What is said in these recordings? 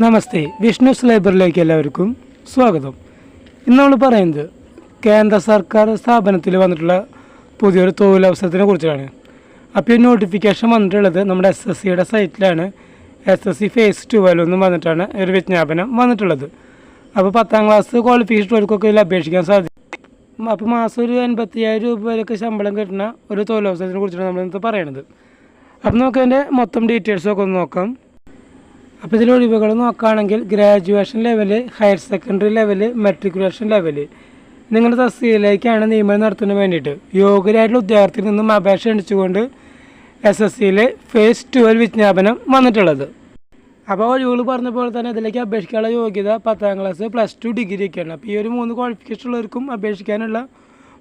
നമസ്തേ വിഷ്ണുസ് ലൈബ്രറിയിലേക്ക് എല്ലാവർക്കും സ്വാഗതം. ഇന്ന് നമ്മൾ പറയുന്നത് കേന്ദ്ര സർക്കാർ സ്ഥാപനത്തിൽ വന്നിട്ടുള്ള പുതിയൊരു തൊഴിലവസരത്തിനെ കുറിച്ചാണ്. അപ്പോൾ ഈ നോട്ടിഫിക്കേഷൻ വന്നിട്ടുള്ളത് നമ്മുടെ എസ് എസ് സിയുടെ സൈറ്റിലാണ് S S C phase twelve വന്നിട്ടാണ് ഒരു വിജ്ഞാപനം വന്നിട്ടുള്ളത്. അപ്പോൾ പത്താം ക്ലാസ് ക്വാളിഫിക്കേഷൻ ഉള്ളവർക്കൊക്കെ ഇതിൽ അപേക്ഷിക്കാൻ സാധിക്കും അപ്പോൾ മാസം ഒരു അൻപത്തിയായിരം രൂപ വരെയൊക്കെ ശമ്പളം കിട്ടുന്ന ഒരു തൊഴിലവസരത്തിനെ കുറിച്ചാണ് നമ്മൾ ഇന്നത്തെ പറയണത്. അപ്പോൾ നമുക്ക് അതിന്റെ മൊത്തം ഡീറ്റെയിൽസൊക്കെ ഒന്ന് നോക്കാം. അപ്പോൾ ഇതിൽ ഒഴിവുകൾ നോക്കുകയാണെങ്കിൽ graduation level higher secondary level matriculation level. നിങ്ങളുടെ തസ്തിയിലേക്കാണ് നിയമനം നടത്തുന്നതിന് വേണ്ടിയിട്ട് യോഗ്യരായിട്ടുള്ള ഉദ്യോഗാർത്ഥിയിൽ നിന്നും അപേക്ഷ ക്ഷണിച്ചുകൊണ്ട് എസ് എസ് സിയിലെ ഫേസ് ട്വൽവ് വിജ്ഞാപനം വന്നിട്ടുള്ളത്. അപ്പോൾ ഒഴിവുകൾ പറഞ്ഞ പോലെ തന്നെ ഇതിലേക്ക് അപേക്ഷിക്കാനുള്ള യോഗ്യത പത്താം ക്ലാസ് പ്ലസ് ടു ഡിഗ്രി ഒക്കെയാണ്. അപ്പോൾ ഈ ഒരു മൂന്ന് ക്വാളിഫിക്കേഷൻ ഉള്ളവർക്കും അപേക്ഷിക്കാനുള്ള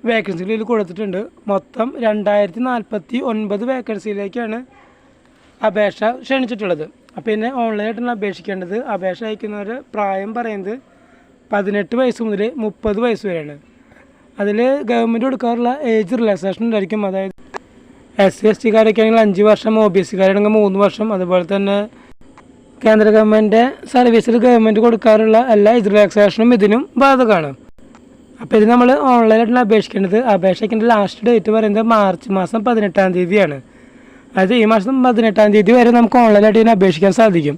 വേക്കൻസികൾ ഇതിൽ കൊടുത്തിട്ടുണ്ട്. മൊത്തം രണ്ടായിരത്തി നാൽപ്പത്തി ഒൻപത് വേക്കൻസിയിലേക്കാണ് അപേക്ഷ ക്ഷണിച്ചിട്ടുള്ളത്. അപ്പോൾ പിന്നെ ഓൺലൈനായിട്ടാണ് അപേക്ഷിക്കേണ്ടത്. അപേക്ഷ അയക്കുന്നവർ പ്രായം പറയുന്നത് പതിനെട്ട് വയസ്സ് മുതൽ മുപ്പത് വയസ്സ് വരെയാണ്. അതിൽ ഗവൺമെന്റ് കൊടുക്കാറുള്ള ഏജ് റിലാക്സേഷൻ ഉണ്ടായിരിക്കും. അതായത് എസ് സി എസ് ടിക്കാരൊക്കെ ആണെങ്കിൽ അഞ്ച് വർഷം ഒ ബി സിക്കാരാണെങ്കിൽ മൂന്ന് വർഷം. അതുപോലെ തന്നെ കേന്ദ്ര ഗവൺമെന്റ് സർവീസിൽ ഗവൺമെന്റ് കൊടുക്കാറുള്ള എല്ലാ ഏജ് റിലാക്സേഷനും ഇതിനും ബാധകമാണ്. അപ്പോൾ ഇത് നമ്മൾ ഓൺലൈനായിട്ടാണ് അപേക്ഷിക്കേണ്ടത്. അപേക്ഷിക്കേണ്ട ലാസ്റ്റ് ഡേറ്റ് പറയുന്നത് മാർച്ച് മാസം പതിനെട്ടാം തീയതിയാണ്. അതായത് ഈ മാസം പതിനെട്ടാം തീയതി വരെ നമുക്ക് ഓൺലൈനായിട്ട് ഇതിനെ അപേക്ഷിക്കാൻ സാധിക്കും.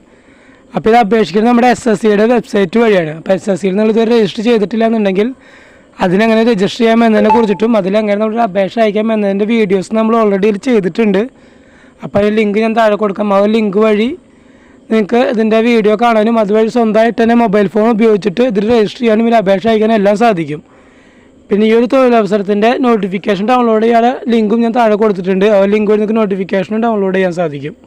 അപ്പോൾ ഇത് അപേക്ഷിക്കുന്നത് നമ്മുടെ എസ് എസ് സിയുടെ വെബ്സൈറ്റ് വഴിയാണ്. അപ്പോൾ എസ് എസ് സിയിൽ നിങ്ങൾ ഇതുവരെ രജിസ്റ്റർ ചെയ്തിട്ടില്ല എന്നുണ്ടെങ്കിൽ അതിനെങ്ങനെ രജിസ്റ്റർ ചെയ്യാം എന്നതിനെ കുറിച്ചിട്ടും അതിലെങ്ങനെ നമ്മൾ അപേക്ഷ അയക്കാം എന്നതിന്റെ വീഡിയോസ് നമ്മൾ ഓൾറെഡി ചെയ്തിട്ടുണ്ട്. അപ്പോൾ അതിൽ ലിങ്ക് ഞാൻ താഴെ കൊടുക്കാം. ആ ലിങ്ക് വഴി നിങ്ങൾക്ക് ഇതിന്റെ വീഡിയോ കാണാനും അതുവഴി സ്വന്തമായിട്ട് തന്നെ മൊബൈൽ ഫോൺ ഉപയോഗിച്ചിട്ട് ഇതിൽ രജിസ്റ്റർ ചെയ്യാനും ഇതിൽ അപേക്ഷ അയക്കാനും എല്ലാം സാധിക്കും. പിന്നെ ഈ ഒരു തൊഴിലവസരത്തിന്റെ നോട്ടിഫിക്കേഷൻ ഡൗൺലോഡ് ചെയ്യാൻ ലിങ്കും ഞാൻ താഴെ കൊടുത്തിട്ടുണ്ട്. ആ ലിങ്ക് വഴി നിങ്ങൾക്ക് നോട്ടിഫിക്കേഷനും ഡൗൺലോഡ് ചെയ്യാൻ സാധിക്കും.